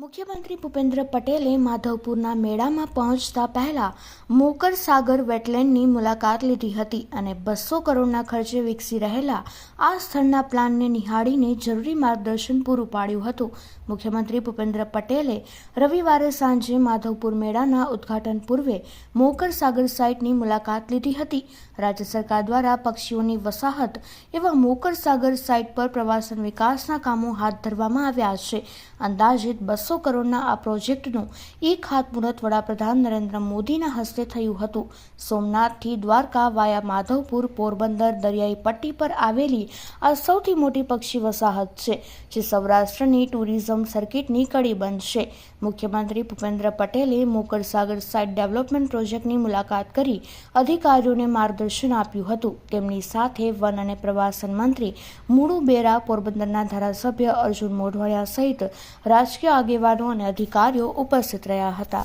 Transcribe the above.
મુખ્યમંત્રી ભૂપેન્દ્ર પટેલે માધવપુરના મેળામાં પહોંચતા પહેલા મોકર સાગર વેટલેન્ડની મુલાકાત લીધી હતી અને બસો કરોડના ખર્ચે વિકસી રહેલા આ સ્થળના પ્લાનને નિહાળીને જરૂરી માર્ગદર્શન પૂરું પાડ્યું હતું. મુખ્યમંત્રી ભૂપેન્દ્ર પટેલે રવિવારે સાંજે માધવપુર મેળાના ઉદ્ઘાટન પૂર્વે મોકર સાગર સાઇટની મુલાકાત લીધી હતી. રાજ્ય સરકાર દ્વારા પક્ષીઓની વસાહત એવા મોકર સાગર સાઇટ પર પ્રવાસન વિકાસના કામો હાથ ધરવામાં આવ્યા છે. અંદાજિત બસો કરોડના આ પ્રોજેક્ટનું ઈ ખાતમુહૂર્ત વડાપ્રધાન નરેન્દ્ર મોદીના હસ્તે થયું હતું. સોમનાથથી દ્વારકા વાયા માધવપુર પોરબંદર દરિયાઈ પટ્ટી પર આવેલી આ સૌથી મોટી પક્ષી વસાહત છે, જે સૌરાષ્ટ્રની ટુરિઝમ સર્કિટની કડી બનશે. મુખ્યમંત્રી ભૂપેન્દ્ર પટેલે મોકર સાગર સાઇટ ડેવલપમેન્ટ પ્રોજેક્ટની મુલાકાત કરી અધિકારીઓને માર્ગદર્શન આપ્યું હતું. તેમની સાથે વન અને પ્રવાસન મંત્રી મુળુ બેરા પોરબંદરના ધારાસભ્ય અર્જુન મોઢવાડિયા સહિત રાજકીય આગેવાનો અને અધિકારીઓ ઉપસ્થિત રહ્યા હતા.